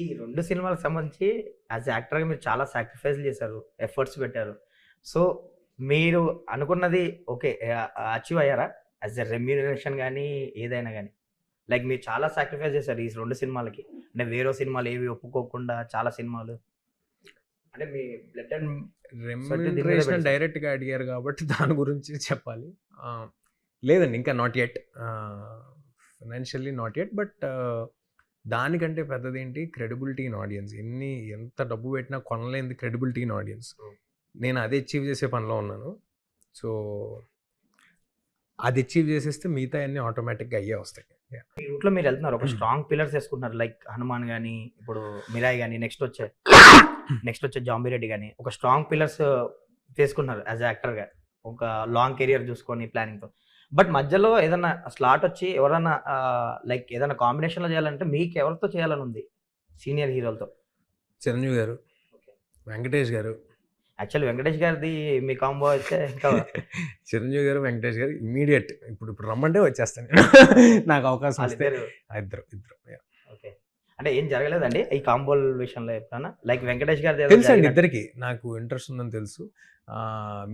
ఈ రెండు సినిమాలకు సంబంధించి యాజ్ యాక్టర్గా మీరు చాలా సాక్రిఫైస్ చేశారు ఎఫర్ట్స్ పెట్టారు. సో మీరు అనుకున్నది ఓకే అచీవ్ అయ్యారా? యాజ్ ఎ రెమ్యూనరేషన్ కానీ ఏదైనా కానీ లైక్ మీరు చాలా సాక్రిఫైస్ చేశారు ఈ రెండు సినిమాలకి. అంటే వేరే సినిమాలు ఏవి ఒప్పుకోకుండా చాలా సినిమాలు. అంటే మీ బ్లడ్ అండ్ రెమ్యూనరేషన్. డైరెక్ట్గా అడిగారు కాబట్టి దాని గురించి చెప్పాలి. లేదండి ఇంకా not at financially not at but దానికంటే పెద్దది ఏంటి క్రెడిబిలిటీ ఇన్ ఆడియన్స్. ఎన్ని ఎంత డబ్బు పెట్టినా కొనలేని క్రెడిబిలిటీ ఇన్ ఆడియన్స్. Hmm. నేను అదే అచీవ్ చేసే పనిలో ఉన్నాను. సో అది అచీవ్ చేసేస్తే మిగతా అన్ని ఆటోమేటిక్గా అయ్యే వస్తాయి. మీ రూట్లో మీరు వెళ్తున్నారు. ఒక స్ట్రాంగ్ పిల్లర్స్ వేసుకుంటున్నారు. లైక్ హనుమాన్ కానీ ఇప్పుడు మిరాయ్ కానీ నెక్స్ట్ వచ్చే నెక్స్ట్ వచ్చే జాంబిరెడ్డి కానీ ఒక స్ట్రాంగ్ పిల్లర్స్ తీసుకున్నారు యాజ్ యాక్టర్గా. ఒక లాంగ్ కెరియర్ చూసుకొని ప్లానింగ్తో. బట్ మధ్యలో ఏదైనా స్లాట్ వచ్చి ఎవరైనా లైక్ ఏదైనా కాంబినేషన్లో చేయాలంటే మీకు ఎవరితో చేయాలని ఉంది? సీనియర్ హీరోలతో. చిరంజీవి గారు. వెంకటేష్ గారు. యాక్చువల్ వెంకటేష్ గారిది మీ కాంబో అయితే ఇంకా చిరంజీవి గారు వెంకటేష్ గారు ఇమీడియట్ ఇప్పుడు ఇప్పుడు రమ్మంటే వచ్చేస్తాను. నేను. నాకు అవకాశం ఇద్దరు ఇద్దరు. ఓకే. అంటే ఏం జరగలేదండి. ఈ కాంబోల విషయంలో ఎప్పుడైనా లైక్ వెంకటేష్ ఏదో తెలుసు అండి ఇద్దరికి. నాకు ఇంట్రెస్ట్ ఉందని తెలుసు.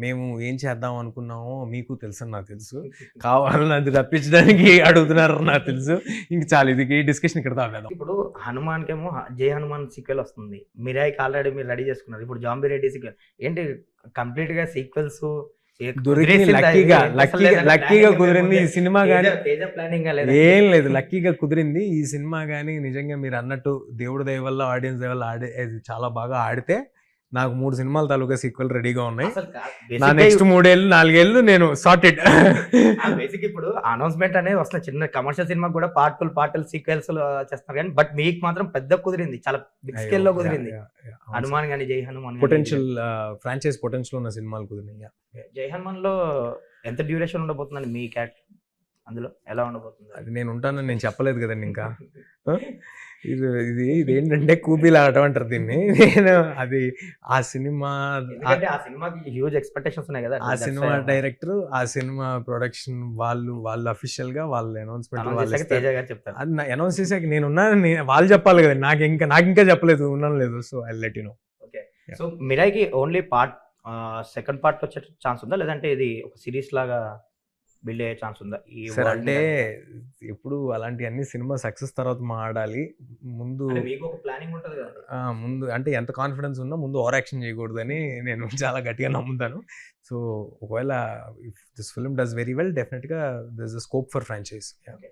మేము ఏం చేద్దాం అనుకున్నామో మీకు తెలుసు అని నాకు తెలుసు. కావాలని అది తప్పించడానికి అడుగుతున్నారు నాకు తెలుసు. ఇంక చాలు ఇది డిస్కషన్ ఇక్కడ తాగేద్దాం ఇప్పుడు హనుమాన్ కేమో జై హనుమాన్ సీక్వెల్ వస్తుంది. మిరాయికి ఆల్రెడీ మీరు రెడీ చేసుకున్నారు. ఇప్పుడు జాంబీ రెడ్డి సీక్వెల్. ఏంటి కంప్లీట్గా సీక్వెల్స్? దొరికింది లక్కీగా లక్కీగా లక్కీగా కుదిరింది ఈ సినిమా కానీ ఏం లేదు లక్కీగా కుదిరింది ఈ సినిమా కానీ నిజంగా మీరు అన్నట్టు దేవుడి దయ వల్ల ఆడియన్స్ దయ వల్ల ఆడే చాలా బాగా ఆడితే నాకు మూడు సినిమాల తాలూకా సీక్వెల్ రెడీగా ఉన్నాయి. నా నెక్స్ట్ మూడేళ్ళు నాలుగేళ్ళు నేను సార్టెడ్ బేసిక్ ఇప్పుడు అనౌన్స్మెంట్ అనేది వస్తుంది. చిన్న కమర్షియల్ సినిమా కూడా పార్టులు పార్టులు సీక్వెల్స్ చేస్తున్నారు కానీ బట్ మీకు మాత్రం పెద్ద కుదిరింది. చాలా బిగ్ స్కేల్లో కుదిరింది. హనుమాన్ కానీ జై హనుమాన్ గానీ. పొటెన్షియల్ ఫ్రాంచైజ్ పొటెన్షియల్ ఉన్న సినిమాలు కుదిరినాయి Yeah. జై హనుమాన్లో ఎంత డ్యూరేషన్ ఉండబోతుందండి మీ క్యారెక్టర్ అందులో ఎలా ఉండబోతుంది? అది నేను ఉంటానని నేను చెప్పలేదు కదండి ఇంకా? ఇది ఇది ఇది ఏంటంటే కూబీలా ఆట అంటారు దీన్ని. నేను అది ఆ సినిమా ఆ సినిమాకి హ్యూజ్ ఎక్స్పెక్టేషన్స్ ఉన్నాయి కదా. ఆ సినిమా డైరెక్టర్ ఆ సినిమా ప్రొడక్షన్ వాళ్ళు వాళ్ళు అఫీషియల్గా వాళ్ళ అనౌన్స్మెంట్ వాళ్ళు చెప్తారు. అది అనౌన్స్ చేశాక నేను ఉన్నాను వాళ్ళు చెప్పాలి కదా నాకు ఇంకా నాకు ఇంకా చెప్పలేదు ఉన్నాను లేదు so I let you know okay. So మిరాయికి only part second part వచ్చే ఛాన్స్ ఉందా? లేదంటే ఇది ఒక సిరీస్ లాగా బిల్డ్ అయ్యే ఛాన్స్ ఉందా? ఈ సార్ world అంటే ఎప్పుడు అలాంటి అన్ని సినిమా సక్సెస్ తర్వాత మాడాలి ముందు అంటే మీకు ఒక ప్లానింగ్ ఉంటుంది కదా? ముందు అంటే ఎంత కాన్ఫిడెన్స్ ఉన్నా ముందు ఓవర్ యాక్షన్ చేయకూడదని నేను చాలా గట్టిగా నమ్ముతాను. సో ఒకవేళ if this film does very well definitely this a scope for franchise. Okay.